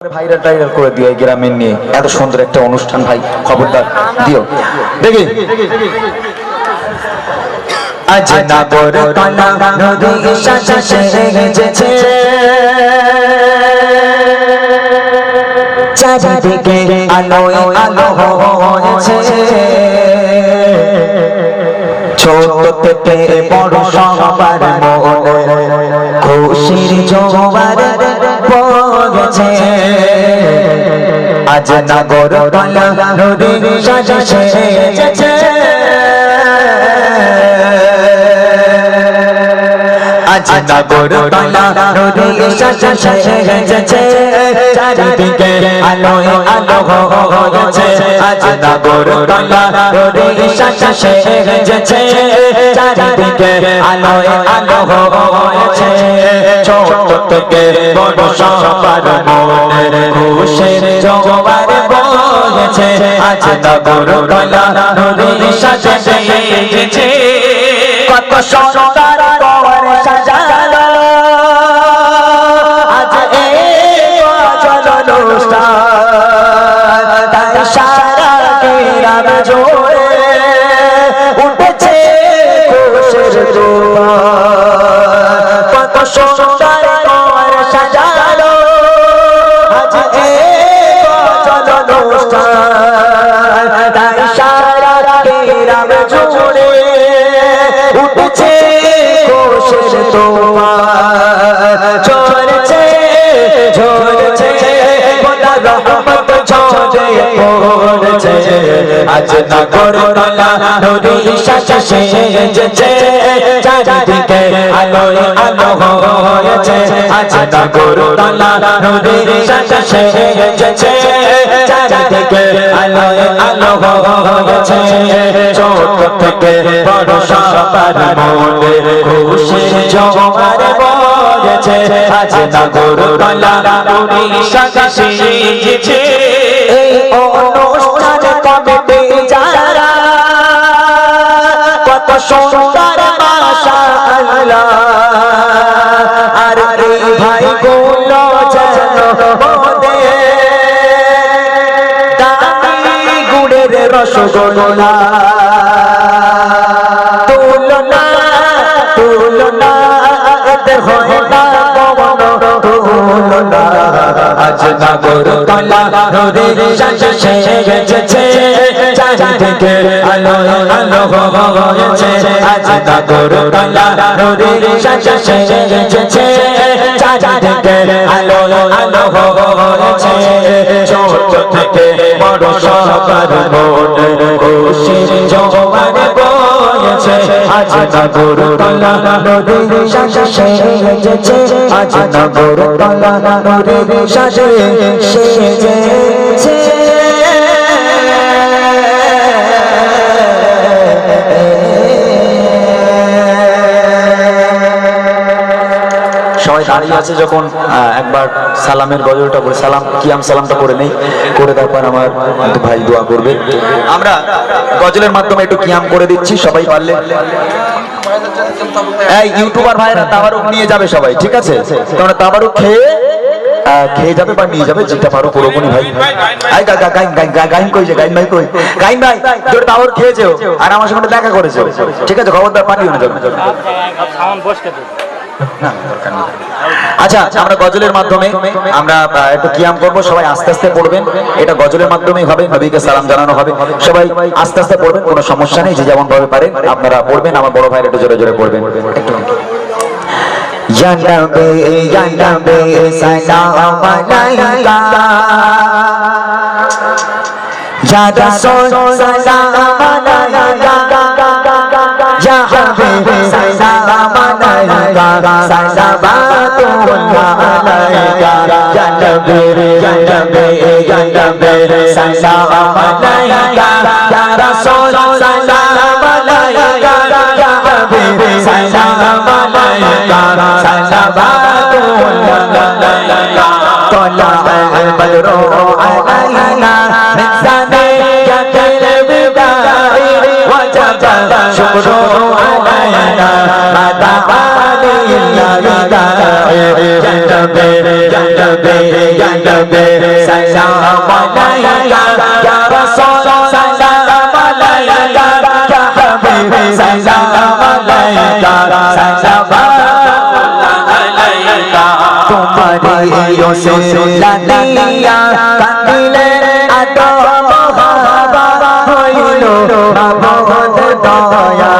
Viral টাইরাল করে দিও এই গ্রামের নিয়ে। এত সুন্দর একটা অনুষ্ঠান ভাই খবরদার দিও। দেখি। আজ নাগর কলা নদী শাসে গেছে। চারিদিকে আলো আলো হয়েছে। ছোট থেকে বড় সবার মনে খুশির জোয়ার পড়েছে। আজ নগর পালা নদী শাসে আজ নগর কলা নদী শাসে গেছে চারিদিকে আলো আজ শাসে গেছে চারিদিকে আলো আলো হয়েছে ছোট থেকে বড় সবার মনে খুশির জোয়ার বয়েছে আজ শাসে গেছে কত সুন্দর অনুষ্ঠান তাই সারা গ্রাম জোরে উঠেছে খুশির জোয়ার কত সুন্দর কবর সাজালো আজ এই চলো অনুষ্ঠান তাই সারা গ্রাম জোরে উঠেছে কোশের তোমার আজ নগর কলা নদী শাসে গেছে চারিদিকে আলো আলো হয়েছে। আজ নগর কলা নদী শাসে গেছে চারিদিকে আলো আলো হয়েছে। ছোট থেকে বড় সবার মনে খুশির জোয়ার বয়েছে আজ নগর কলা নদী শাসে গেছে এই অনুষ্ঠান রসগোল্লা তুলনা তুলনা হয় না পবন তুলনা। আজ নগর কলা নদী শাসে গেছে চারিদিকে আলো আলো হয়েছে আজ নগর কলা নদী শাসে গেছে চারিদিকে আলো আলো হয়েছে ছোট থেকে বড় সবার মনে খুশির জোয়ার বয়েছে। আজ নগর কলা নদী শাসে গেছে আজ নগর কলা নদী শাসে সেজেছে সবাই দাঁড়িয়ে আছে যখন একবার সালামের গজলটা বলে, সালাম, কিয়াম সালামটা করে নেই, করে তারপর আমার ভাই দোয়া করবে। আমরা গজলের মাধ্যমে একটু কিয়াম করে দিচ্ছি, সবাই পারলে। এই ইউটিউবার ভাইরা তাবারুক নিয়ে যাবে সবাই, ঠিক আছে? তোমরা তাবারুক খেয়ে খেয়ে যাবে বা নিয়ে যাবে, যেটা পারো পুরোপুরি ভাই। আই গাইন গাইন গাইন কই যে গাইন ভাই কই? গাইন ভাই তোর তাবর খেয়েছো, আর আমার সঙ্গে দেখা করেছ। ঠিক আছে, খবরদার পাঠিও না যাবে আচ্ছা আমরা গজলের মাধ্যমে, আমরা একটু কিয়াম করব, সবাই আস্তে আস্তে পড়বেন। এটা গজলের মাধ্যমেই হবে, নবীকে সালাম জানানো হবে। সবাই আস্তে আস্তে পড়বেন, কোনো সমস্যা নেই, যে যেমন ভাবে পারেন, আপনারা পড়বেন, আমার বড় ভাইয়ের একটু জোরে জোরে পড়বেন। একটু Ya Salavatullah alaika Ya Nabi, Ya Nabi, Ya Nabi, salam alaika Ya Rasul, দয়া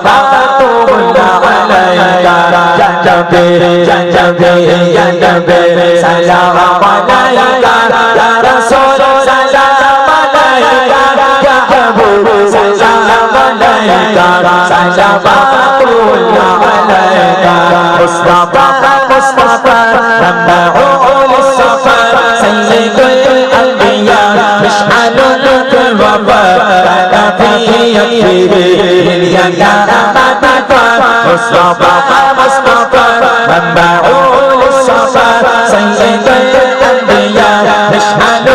সালাওয়াতুল্লাহ আলাইকা জানবে জানবে জানবে সালাম আলাইকা ইয়া রাসূল সালাম আলাইকা وضاق مصطفى نبعه للصفا سيد الأنبياء مشعل الوفا كان في يكفيه اليا أمامك مصطفى مصطفى نبعه للصفا سيد الأنبياء مشعل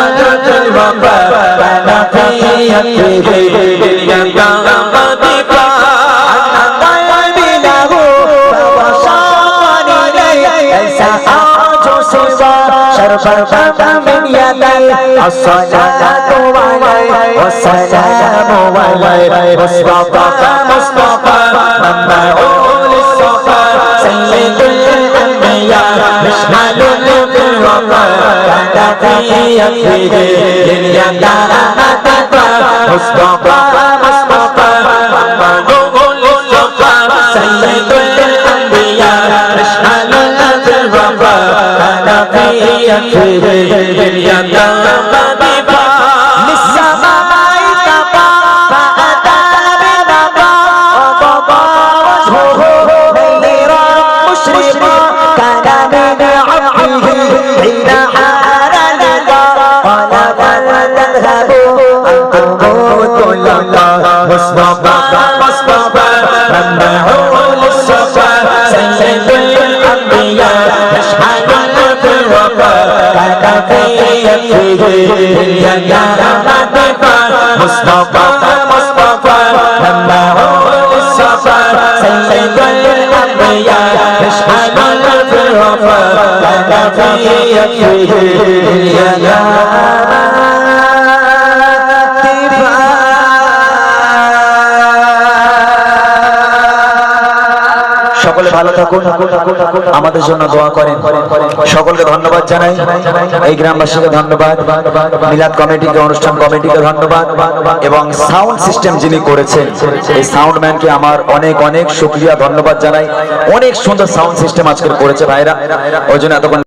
الوفا كان في يكفيه شرفا من يدي الصلاة عليه والسلام عليه مصطفى مصطفى منبع للصفا سيد الأنبياء مشعل الوفاء كان في يده لليتامى مصطفى مصطفى Mustafa اليتامى مصطفى مصطفى رمعوا للصفا سيد الأنبياء يشحن الوفاء كان في يده সকলে ভালো থাকুন। আমাদের জন্য দোয়া করেন। সকলকে ধন্যবাদ জানাই। এই গ্রামবাসীকে ধন্যবাদ। মিলাদ কমিটিকে, অনুষ্ঠান কমিটিকে ধন্যবাদ। এবং সাউন্ড সিস্টেম যিনি করেছেন, এই সাউন্ড ম্যানকে আমার অনেক অনেক শুক্রিয়া, ধন্যবাদ জানাই। অনেক সুন্দর সাউন্ড সিস্টেম আজকে করেছে ভাইরা। ওই জন্য এতক্ষণ